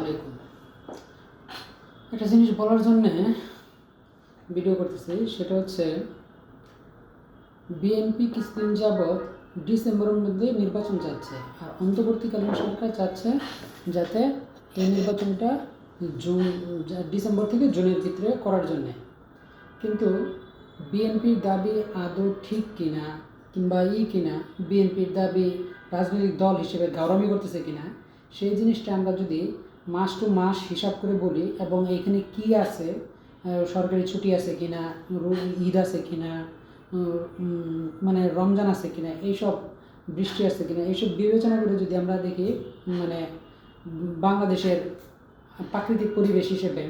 আলাইকুম। একটা জিনিস বলার জন্যে ভিডিও করতেছি, সেটা হচ্ছে বিএনপি কিছুদিন যাবৎ ডিসেম্বরের মধ্যে নির্বাচন চাচ্ছে আর অন্তর্বর্তীকালীন সরকার চাচ্ছে যাতে এই নির্বাচনটা জুন, ডিসেম্বর থেকে জুনের ভিতরে করার জন্যে। কিন্তু বিএনপির দাবি আদৌ ঠিক কিনা কিংবা ই কিনা, বিএনপির দাবি রাজনৈতিক দল হিসেবে গাওরামি করতেছে কিনা সেই জিনিসটা আমরা যদি মাস টু মাস হিসাব করে বলি এবং এখানে কি আছে সরকারি ছুটি আছে কিনা রো- ঈদ আছে উম, উম, মানে রমজান আছে কিনা এইসব বৃষ্টি আছে কিনা এইসব বিবেচনা করে যদি আমরা দেখি মানে বাংলাদেশের প্রাকৃতিক পরিবেশ হিসেবে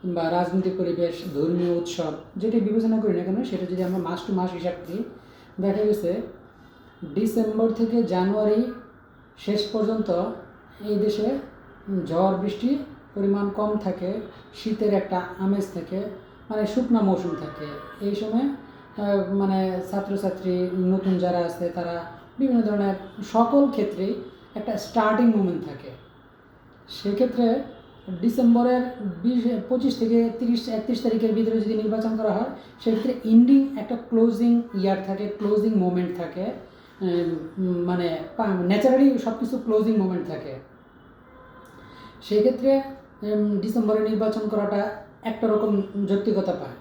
কিংবা রাজনৈতিক পরিবেশ ধর্মীয় উৎসব যেটি বিবেচনা করি না কেন সেটা যদি আমরা মাস টু মাস হিসাব করি দেখা গেছে ডিসেম্বর থেকে জানুয়ারি শেষ পর্যন্ত এই দেশে ঝড় বৃষ্টির পরিমাণ কম থাকে, শীতের একটা আমেজ থাকে মানে শুকনো মৌসুম থাকে। এই সময় মানে ছাত্রছাত্রী, নতুন যারা আছে, তারা বিভিন্ন ধরনের সকল ক্ষেত্রেই একটা স্টার্টিং মুমেন্ট থাকে। সেক্ষেত্রে ডিসেম্বরের বিশ, পঁচিশ থেকে তিরিশ, একত্রিশ তারিখের ভিতরে যদি নির্বাচন করা হয়, সেক্ষেত্রে ইন্ডিং একটা ক্লোজিং ইয়ার থাকে ক্লোজিং মোমেন্ট থাকে। মানে ন্যাচারালি সব কিছু ক্লোজিং মোমেন্ট থাকে। সেক্ষেত্রে ক্ষেত্রে ডিসেম্বরে নির্বাচন করাটা একটা রকম যৌক্তিকতা পায়।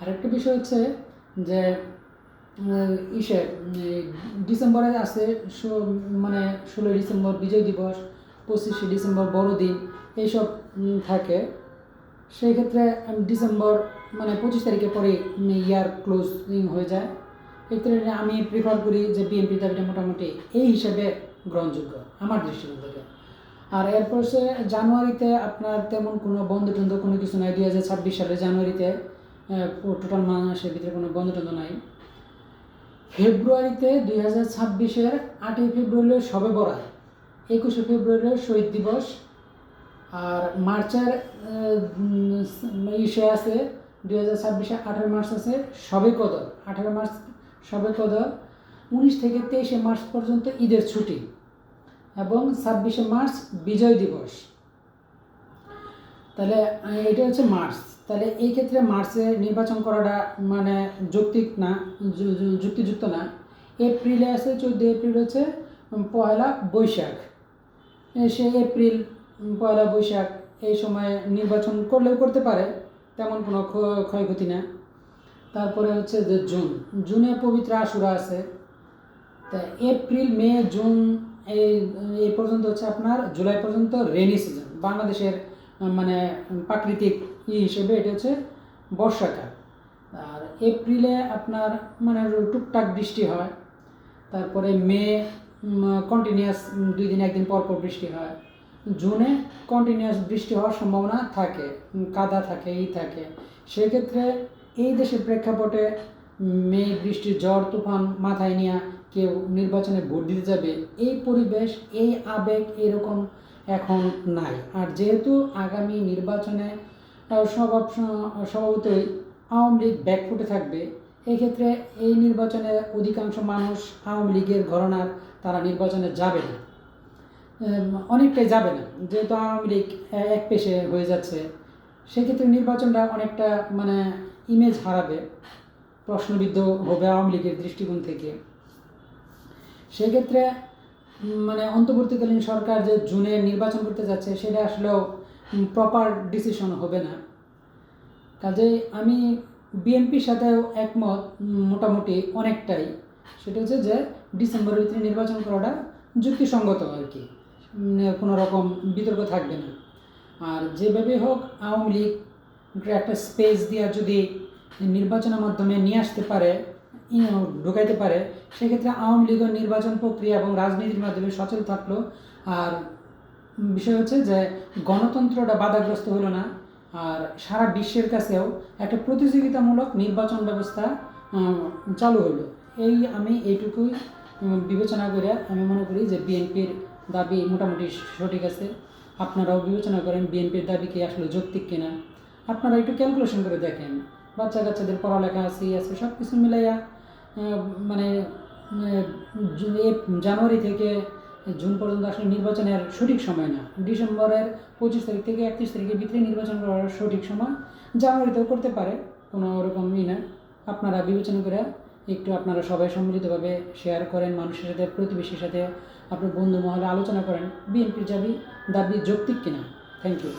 আরেকটা বিষয় হচ্ছে যে ইসে ডিসেম্বরে আছে মানে ষোলোই ডিসেম্বর বিজয় দিবস, পঁচিশে ডিসেম্বর বড়দিন, এইসব থাকে। সেই ক্ষেত্রে ডিসেম্বর মানে পঁচিশ তারিখের পরে ইয়ার ক্লোজিং হয়ে যায়। এক্ষেত্রে আমি প্রিফার করি যে বিএনপি দাবিটা মোটামুটি এই হিসাবে গ্রহণযোগ্য, আমার দৃষ্টিকোণ আর এরপর সে জানুয়ারিতে আপনার তেমন কোনো বন্ধ টন্ধ কোনো কিছু নাই, দুই হাজার ছাব্বিশ সালে জানুয়ারিতে টোটাল মাসের ভিতরে কোনো বন্ধ টন্ধ নাই। ফেব্রুয়ারিতে দুই হাজার ছাব্বিশের আটই ফেব্রুয়ারি সবে বরাত। একুশে ফেব্রুয়ারি শহীদ দিবস। আর মার্চের ইসে আছে, দুই হাজার ছাব্বিশে আঠারো মার্চ আছে, সবে কদর। আঠারো মার্চ সবে কদর। উনিশ থেকে তেইশে মার্চ পর্যন্ত ঈদের ছুটি। এবং ছাব্বিশে মার্চ বিজয় দিবস। তাহলে এটা হচ্ছে মার্চ। তাহলে এই ক্ষেত্রে মার্চে নির্বাচন করাটা মানে যৌক্তিক না যুক্তিযুক্ত না। এপ্রিলে আছে চোদ্দ এপ্রিল হচ্ছে পয়লা বৈশাখ। সে এপ্রিল, পয়লা বৈশাখ এই সময় নির্বাচন করলেও করতে পারে, তেমন কোনো ক্ষ- ক্ষয়ক্ষতি না। তারপরে হচ্ছে যে জুন। জুনে পবিত্র আশুরা আছে। তা এপ্রিল, মে, জুন এই এই পর্যন্ত হচ্ছে আপনার জুলাই পর্যন্ত রেনি সিজন বাংলাদেশের মানে প্রাকৃতিক ই হিসেবে এটা হচ্ছে বর্ষাকাল। আর এপ্রিলে আপনার মানে টুকটাক বৃষ্টি হয়। তারপরে মে কন্টিনিউয়াস দুই দিন, একদিন পর পর বৃষ্টি হয়। জুনে কন্টিনিউয়াস বৃষ্টি হওয়ার সম্ভাবনা থাকে কাদা থাকে এই থাকে। সেক্ষেত্রে এই দেশের প্রেক্ষাপটে মেঘ বৃষ্টি ঝড়, তুফান মাথায় নিয়ে কেউ নির্বাচনে ভোট দিতে যাবে, এই পরিবেশ, এই আবেগ এরকম এখন নাই। আর যেহেতু আগামী নির্বাচনে স্বভাব স্বভাবতই আওয়ামী লীগ ব্যাকফুটে থাকবে, এক্ষেত্রে এই নির্বাচনে অধিকাংশ মানুষ আওয়ামী লীগের ঘরনার তারা নির্বাচনে যাবে না। অনেকটাই যাবে না। যেহেতু আওয়ামী লীগ এক পেশে হয়ে যাচ্ছে, সেক্ষেত্রে নির্বাচনটা অনেকটা মানে ইমেজ হারাবে, প্রশ্নবিদ্ধ হবে আওয়ামী লীগের দৃষ্টিকোণ থেকে। সেক্ষেত্রে মানে অন্তর্বর্তীকালীন সরকার যে জুনে নির্বাচন করতে যাচ্ছে, সেটা আসলেও প্রপার ডিসিশন হবে না। কাজেই আমি বিএনপির সাথেও একমত মোটামুটি অনেকটাই। সেটা হচ্ছে যে, ডিসেম্বরের ভিতরে নির্বাচন করাটা যুক্তিসঙ্গত আর কি। কোনো রকম বিতর্ক থাকবে না। আর যেভাবে হোক, আওয়ামী লীগ একটা স্পেস দিয়ে যদি নির্বাচনের মাধ্যমে নিয়ে আসতে পারে ঢুকাইতে পারে, সেক্ষেত্রে আওয়ামী লীগের নির্বাচন প্রক্রিয়া এবং রাজনীতির মাধ্যমে সচল থাকল। আর বিষয় হচ্ছে যে গণতন্ত্রটা বাধাগ্রস্ত হলো না, আর সারা বিশ্বের কাছেও একটা প্রতিযোগিতামূলক নির্বাচন ব্যবস্থা চালু হলো। এই আমি এইটুকুই বিবেচনা করে আমি মনে করি যে বিএনপির দাবি মোটামুটি সঠিক আছে। আপনারাও বিবেচনা করেন বিএনপির দাবি কি আসলে যৌক্তিক কিনা। আপনারা একটু ক্যালকুলেশন করে দেখেন। বাচ্চা কাচ্চাদের পড়ালেখা আছে আছে সব কিছু মিলাইয়া মানে জানুয়ারি থেকে জুন পর্যন্ত আসলে নির্বাচনের সঠিক সময় না। ডিসেম্বরের পঁচিশ তারিখ থেকে একত্রিশ তারিখের ভিতরে নির্বাচন করার সঠিক সময় জানুয়ারিতেও করতে পারে, কোনো ওরকম ই না। আপনারা বিবেচনা করে একটু আপনারা সবাই সম্মিলিতভাবে শেয়ার করেন, মানুষের সাথে, প্রতিবেশীর সাথে, আপনার বন্ধু মহলে আলোচনা করেন, বিএনপির দাবি দাবি যৌক্তিক কিনা। Thank you